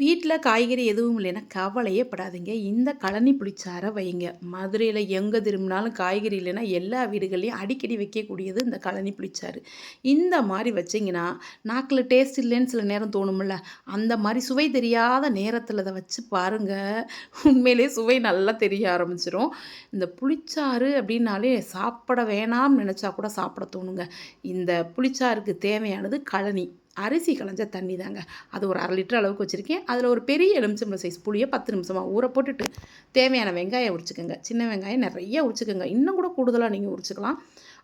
வீட்டில் காய்கறி எதுவும் இல்லைன்னா கவலையே படாதீங்க. இந்த கழனி புளிச்சாரை வைங்க. மதுரையில் எங்கே திரும்பினாலும் காய்கறி இல்லைன்னா எல்லா வீடுகள்லையும் அடிக்கடி வைக்கக்கூடியது இந்த கழனி புளிச்சாறு. இந்த மாதிரி வச்சிங்கன்னா நாக்கில் டேஸ்ட் இல்லைன்னு சில நேரம் தோணும்ல. அந்த மாதிரி சுவை தெரியாத நேரத்தில் அதை வச்சு பாருங்கள் உண்மையிலே சுவை நல்லா தெரிய ஆரம்பிச்சிடும் இந்த புளிச்சாறு அப்படின்னாலே சாப்பிட வேணாம்னு நினச்சா கூட சாப்பிட தோணுங்க. இந்த புளிச்சாருக்கு தேவையானது கழனி. அரிசி களைஞ்ச தண்ணி தாங்க. அது ஒரு அரை லிட்டர் அளவுக்கு வச்சுருக்கேன். அதில் ஒரு பெரிய எலுமிச்சம்பழம் சைஸ் புளியை பத்து நிமிஷமாக ஊற போட்டுட்டு தேவையான வெங்காயம் உரிச்சுக்கோங்க. சின்ன வெங்காயம் நிறைய உரிச்சுக்கோங்க. இன்னும் கூட கூடுதலாக நீங்கள் உரிச்சுக்கலாம்.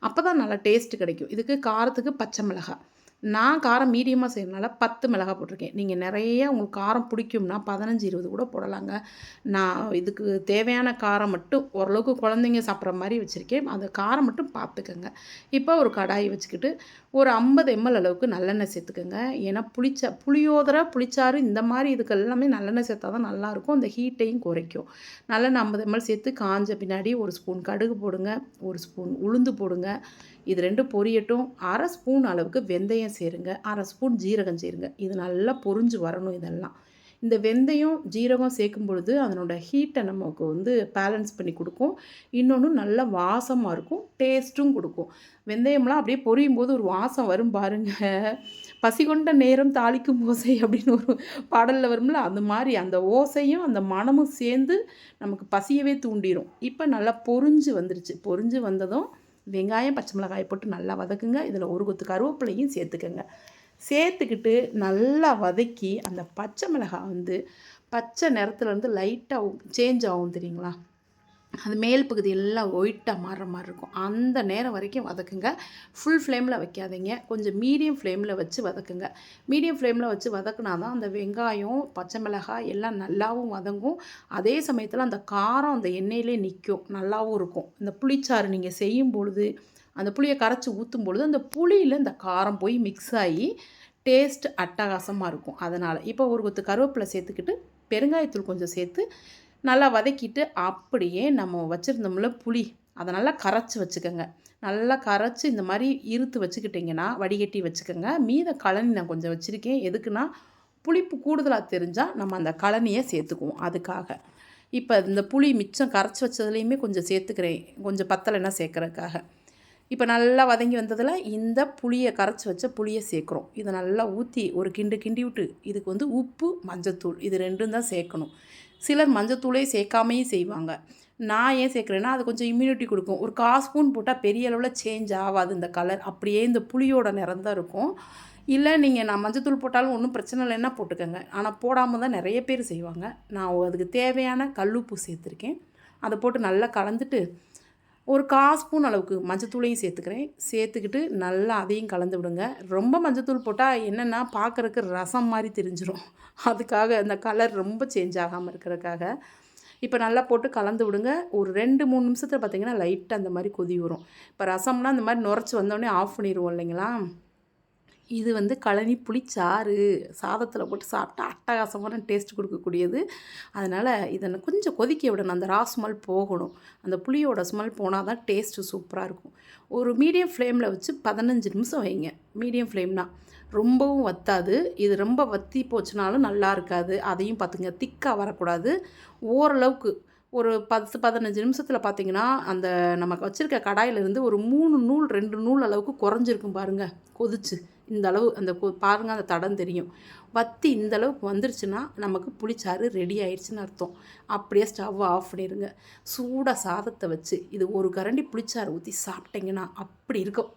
அப்போ தான் நல்லா டேஸ்ட்டு கிடைக்கும். இதுக்கு காரத்துக்கு பச்சை மிளகாய். நான் காரம் மீடியமாக செய்யறதுனால பத்து மிளகாய் போட்டிருக்கேன். நீங்கள் நிறைய உங்களுக்கு காரம் பிடிக்கும்னா பதினஞ்சு இருபது கூட போடலாங்க. நான் இதுக்கு தேவையான காரம் மட்டும் ஓரளவுக்கு குழந்தைங்க சாப்பிட்ற மாதிரி வச்சுருக்கேன். அந்த காரம் மட்டும் பார்த்துக்கோங்க. இப்போ ஒரு கடாயை வச்சுக்கிட்டு ஒரு ஐம்பது எம்எல் அளவுக்கு நல்லெண்ணெய் சேர்த்துக்கோங்க. ஏன்னா புளிச்ச புளியோதரை புளிச்சாறு இந்த மாதிரி இதுக்கு எல்லாமே நல்லெண்ணெய் சேர்த்தா தான் நல்லாயிருக்கும். அந்த ஹீட்டையும் குறைக்கும். நல்லெண்ணெய் ஐம்பது எம்எல் சேர்த்து காஞ்ச பின்னாடி ஒரு ஸ்பூன் கடுகு போடுங்க. ஒரு ஸ்பூன் உளுந்து போடுங்க. இது ரெண்டும் பொரியட்டும். அரை ஸ்பூன் அளவுக்கு வெந்தயம் சேருங்க அரை ஸ்பூன் ஜீரகம் சேருங்க. இது நல்லா பொரிஞ்சு வரணும் இதெல்லாம். இந்த வெந்தயம் ஜீரகம் சேர்க்கும் பொழுது அதனோட ஹீட்டை நமக்கு வந்து பேலன்ஸ் பண்ணி கொடுக்கும். இன்னொன்று நல்ல வாசமாக இருக்கும் டேஸ்ட்டும் கொடுக்கும். வெந்தயம்லாம் அப்படியே பொரியும் போது ஒரு வாசம் வரும் பாருங்கள் பசி கொண்ட நேரம் தாளிக்கும் ஓசை அப்படின்னு ஒரு பாடலில் வரும்ல? அந்த மாதிரி அந்த ஓசையும் அந்த மனமும் சேர்ந்து நமக்கு பசியவே தூண்டிடும் இப்போ நல்லா பொறிஞ்சு வந்துருச்சு. பொறிஞ்சு வந்ததும் வெங்காயம் பச்சை மிளகாய் போட்டு நல்லா வதக்குங்க. இதில் ஒரு கொத்து கருவேப்பிலையும் சேர்த்துக்கோங்க. சேர்த்துக்கிட்டு நல்லா வதக்கி அந்த பச்சை மிளகாய் வந்து பச்சை நிறத்துலேருந்து லைட்டாக சேஞ்ச் ஆகும் தெரியுங்களா? அது மேல் பகுதி எல்லாம் ஒயிட்டாக மாறுற மாதிரி இருக்கும். அந்த நேரம் வரைக்கும் வதக்குங்க. ஃபுல் ஃப்ளேமில் வைக்காதீங்க. கொஞ்சம் மீடியம் ஃப்ளேமில் வச்சு வதக்குங்க. மீடியம் ஃப்ளேமில் வச்சு வதக்குனா தான் அந்த வெங்காயம் பச்சை மிளகாய் எல்லாம் நல்லாவும் வதங்கும். அதே சமயத்தில் அந்த காரம் அந்த எண்ணெயிலே நிற்கும் நல்லாவும் இருக்கும். இந்த புளிச்சாறு நீங்கள் செய்யும் பொழுது அந்த புளியை கரைச்சி ஊற்றும் பொழுது அந்த புளியில் இந்த காரம் போய் மிக்ஸ் ஆகி டேஸ்ட் அட்டகாசமாக இருக்கும். அதனால் இப்போ ஒரு கொத்து கருவேப்பிலை சேர்த்துக்கிட்டு பெருங்காயத்தூள் கொஞ்சம் சேர்த்து நல்லா வதக்கிட்டு அப்படியே நம்ம வச்சுருந்தோம்ல புளி அதை நல்லா கரைச்சி வச்சுக்கோங்க. நல்லா கரைச்சி இந்த மாதிரி இருத்து வச்சுக்கிட்டிங்கன்னா வடிகட்டி வச்சுக்கோங்க. மீத கழனி நான் கொஞ்சம் வச்சுருக்கேன். எதுக்குன்னா புளிப்பு கூடுதலாக தெரிஞ்சால் நம்ம அந்த கழனியை சேர்த்துக்குவோம் அதுக்காக. இப்போ இந்த புளி மிச்சம் கரைச்சி வச்சதுலேயுமே கொஞ்சம் சேர்த்துக்கிறேன். கொஞ்சம் பத்தலைன்னா சேர்க்குறதுக்காக. இப்போ நல்லா வதங்கி வந்ததில் இந்த புளியை கரைச்சி வச்ச புளியை சேர்க்குறோம். இதை நல்லா ஊற்றி ஒரு கிண்டு கிண்டி விட்டு இதுக்கு வந்து உப்பு மஞ்சத்தூள் இது ரெண்டும் தான் சேர்க்கணும். சிலர் மஞ்சத்தூளே சேர்க்காமையும் செய்வாங்க. நான் ஏன் சேர்க்குறேன்னா அது கொஞ்சம் இம்யூனிட்டி கொடுக்கும். ஒரு கால் ஸ்பூன் போட்டால் பெரிய அளவில் சேஞ்ச் ஆகாது இந்த கலர் அப்படியே இந்த புளியோட நிறம் தான் இருக்கும். இல்லை நீங்கள் நான் மஞ்சத்தூள் போட்டாலும் ஒன்றும் பிரச்சனை இல்லைன்னா போட்டுக்கோங்க. ஆனால் போடாமல் தான் நிறைய பேர் செய்வாங்க. நான் அதுக்கு தேவையான கல்லுப்பு சேர்த்துருக்கேன். அதை போட்டு நல்லா கலந்துட்டு ஒரு கால் ஸ்பூன் அளவுக்கு மஞ்சத்தூளையும் சேர்த்துக்கிறேன். சேர்த்துக்கிட்டு நல்லா அதையும் கலந்து விடுங்க. ரொம்ப மஞ்சத்தூள் போட்டால் என்னென்னா பார்க்குறக்கு ரசம் மாதிரி தெரிஞ்சிடும் அதுக்காக அந்த கலர் ரொம்ப சேஞ்ச் ஆகாமல் இருக்கிறதுக்காக. இப்போ நல்லா போட்டு கலந்து விடுங்க. ஒரு ரெண்டு மூணு நிமிஷத்தில் பார்த்திங்கன்னா லைட்டாக அந்த மாதிரி கொதி வரும். இப்போ ரசம்னா அந்த மாதிரி நுரைச்சி வந்தோடனே ஆஃப் பண்ணிடுவோம் இல்லைங்களா? இது வந்து கழனி புளிச்சாறு சாதத்தில் போட்டு சாப்பிட்டா அட்டகாசமான டேஸ்ட் கொடுக்கக்கூடியது. அதனால் இதை கொஞ்சம் கொதிக்க விடணும். அந்த ரா ஸ்மெல் போகணும். அந்த புளியோட ஸ்மெல் போனால் தான் டேஸ்ட்டு சூப்பராக இருக்கும். ஒரு மீடியம் ஃப்ளேமில் வச்சு பதினஞ்சு நிமிஷம் வைங்க. மீடியம் ஃப்ளேம்னா ரொம்பவும் வத்தாது. இது ரொம்ப வத்தி போச்சுனாலும் நல்லா இருக்காது. அதையும் பார்த்துங்க திக்காக வரக்கூடாது. ஓரளவுக்கு ஒரு பத்து பதினஞ்சு நிமிஷத்தில் பார்த்தீங்கன்னா அந்த நமக்கு வச்சுருக்க கடாயிலேருந்து ஒரு மூணு நூல் ரெண்டு நூல் அளவுக்கு குறைஞ்சிருக்கும் பாருங்கள் கொதிச்சு. இந்த அளவு அந்த பாருங்கள் அந்த தடம் தெரியும். வத்தி இந்த அளவுக்கு வந்துருச்சுன்னா நமக்கு புளிச்சாறு ரெடி ஆயிடுச்சுன்னு அர்த்தம். அப்படியே ஸ்டவ் ஆஃப் பண்ணிடுங்க சூடாக சாதத்தை வச்சு இது ஒரு கரண்டி புளிச்சாறு ஊற்றி சாப்பிட்டிங்கன்னா அப்படி இருக்கும்.